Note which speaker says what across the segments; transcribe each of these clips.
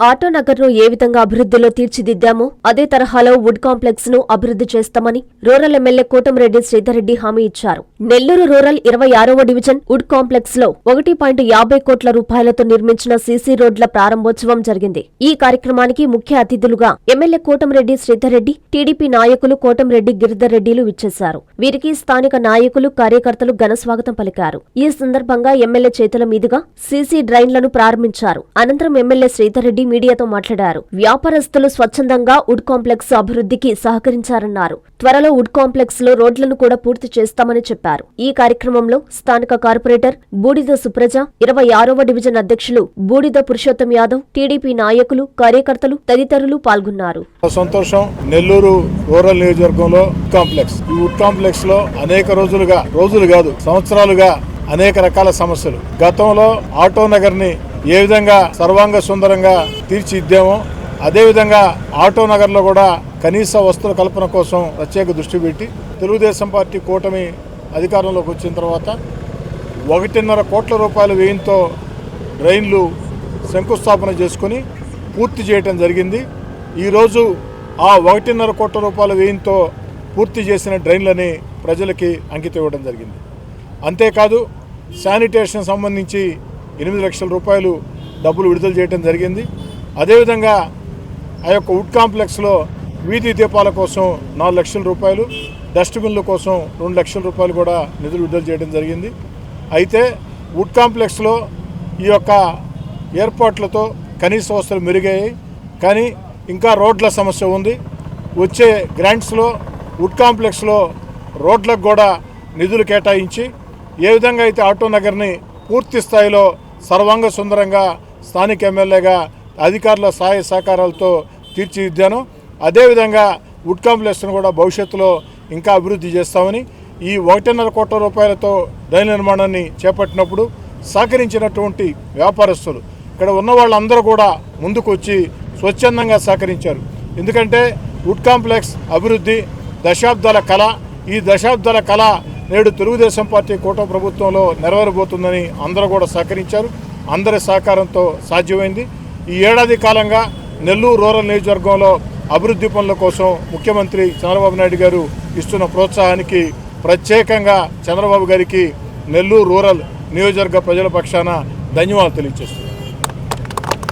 Speaker 1: Auto ఏ విధంగా అభివృద్ధిలో తీర్చిదిద్దామో అదే తరహాలో వుడ్ కాంప్లెక్స్ను అభివృద్ధి చేస్తామని రూరల్ ఎమ్మెల్యే కోటంరెడ్డి శ్రీధర్రెడ్డి హామీ ఇచ్చారు. నెల్లూరు రూరల్ ఇరవై ఆరవ డివిజన్ వుడ్ కాంప్లెక్స్లో ఒకటి పాయింట్ యాభై కోట్ల రూపాయలతో నిర్మించిన సీసీ రోడ్ల ప్రారంభోత్సవం జరిగింది. ఈ కార్యక్రమానికి ముఖ్య అతిథులుగా ఎమ్మెల్యే కోటంరెడ్డి శ్రీధర్రెడ్డి టీడీపీ నాయకులు కోటంరెడ్డి గిరిధర్ రెడ్డిలు విచ్చేశారు. వీరికి స్థానిక నాయకులు కార్యకర్తలు ఘనస్వాగతం పలికారు. ఈ సందర్భంగా ఎమ్మెల్యే చేతుల మీదుగా సీసీ డ్రైన్లను ప్రారంభించారు. అనంతరం ఎమ్మెల్యే శ్రీధర్రెడ్డి మీడియాతో మాట్లాడారు. వ్యాపారస్తులు స్వచ్ఛందంగా వుడ్ కాంప్లెక్స్ అభివృద్ధికి సహకరించారన్నారు. త్వరలో వుడ్ కాంప్లెక్స్లో రోడ్లను కూడా పూర్తి చేస్తామని చెప్పారు. ఈ కార్యక్రమంలో స్థానిక కార్పొరేటర్ బూడిద సుప్రజ ఇరవై ఆరవ డివిజన్ అధ్యక్షులు బూడిద పురుషోత్తం యాదవ్ టీడీపీ నాయకులు కార్యకర్తలు తదితరులు పాల్గొన్నారు.
Speaker 2: సంతోషం నెల్లూరు రూరల్ నియోజకవర్గంలో కాంప్లెక్స్. ఈ వుడ్ కాంప్లెక్స్లో అనేక రోజులుగా రోజులు కాదు సంవత్సరాలుగా అనేక రకాల సమస్యలు. గతంలో ఆటో నగర్ని ఏ విధంగా సర్వాంగ సుందరంగా తీర్చిదిద్దామో అదేవిధంగా ఆటో నగర్లో కూడా కనీస వస్తువుల కల్పన కోసం ప్రత్యేక దృష్టి పెట్టి తెలుగుదేశం పార్టీ కూటమి అధికారంలోకి వచ్చిన తర్వాత ఒకటిన్నర కోట్ల రూపాయల వ్యయంతో డ్రైన్లు శంకుస్థాపన చేసుకుని పూర్తి చేయటం జరిగింది. ఈరోజు ఆ ఒకటిన్నర కోట్ల రూపాయల వ్యయంతో పూర్తి చేసిన డ్రైన్లని ప్రజలకి అంకితం ఇవ్వడం జరిగింది. అంతేకాదు శానిటేషన్ సంబంధించి ఎనిమిది లక్షల రూపాయలు డబ్బులు విడుదల చేయడం జరిగింది. అదేవిధంగా ఆ యొక్క వుడ్ కాంప్లెక్స్లో వీధి దీపాల కోసం నాలుగు లక్షల రూపాయలు డస్ట్బిన్ల కోసం రెండు లక్షల రూపాయలు కూడా నిధులు విడుదల చేయడం జరిగింది. అయితే వుడ్ కాంప్లెక్స్లో ఈ యొక్క ఏర్పాట్లతో కనీస వసతులు మెరుగయ్యాయి. కానీ ఇంకా రోడ్ల సమస్య ఉంది. వచ్చే గ్రాంట్స్లో వుడ్ కాంప్లెక్స్లో రోడ్లకు కూడా నిధులు కేటాయించి ఏ విధంగా అయితే ఆటో నగర్ని పూర్తి స్థాయిలో సర్వాంగ సుందరంగా స్థానిక ఎమ్మెల్యేగా అధికారుల సహాయ సహకారాలతో తీర్చిదిద్దాను. అదేవిధంగా వుడ్ కాంప్లెక్స్ను కూడా భవిష్యత్తులో ఇంకా అభివృద్ధి చేస్తామని ఈ ఒకటిన్నర కోట్ల రూపాయలతో రైలు నిర్మాణాన్ని చేపట్టినప్పుడు సహకరించినటువంటి వ్యాపారస్తులు ఇక్కడ ఉన్న వాళ్ళందరూ కూడా ముందుకు వచ్చి స్వచ్ఛందంగా సహకరించారు. ఎందుకంటే వుడ్ కాంప్లెక్స్ అభివృద్ధి దశాబ్దాల కళ ఈ దశాబ్దాల కళ నేడు తెలుగుదేశం పార్టీ కూటమి ప్రభుత్వంలో నెరవేరబోతుందని అందరూ కూడా సహకరించారు. అందరి సహకారంతో సాధ్యమైంది. ఈ ఏడాది కాలంగా నెల్లూరు రూరల్ నియోజకవర్గంలో అభివృద్ధి పనుల కోసం ముఖ్యమంత్రి చంద్రబాబు నాయుడు గారు ఇస్తున్న ప్రోత్సాహానికి ప్రత్యేకంగా చంద్రబాబు గారికి నెల్లూరు రూరల్ నియోజకవర్గ ప్రజల పక్షాన ధన్యవాదాలు తెలియజేస్తున్నాను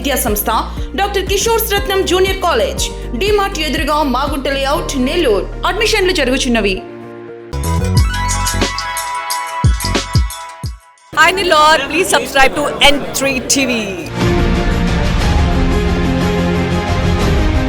Speaker 3: విద్యా సంస్థ doctor Kishore Ratnam junior college DMart ఎదురుగా మాగుంట లేఅవుట్ నెల్లూరు. అడ్మిషన్లు జరుగుచున్నవి.
Speaker 4: Hi Nilor, please subscribe to N3 TV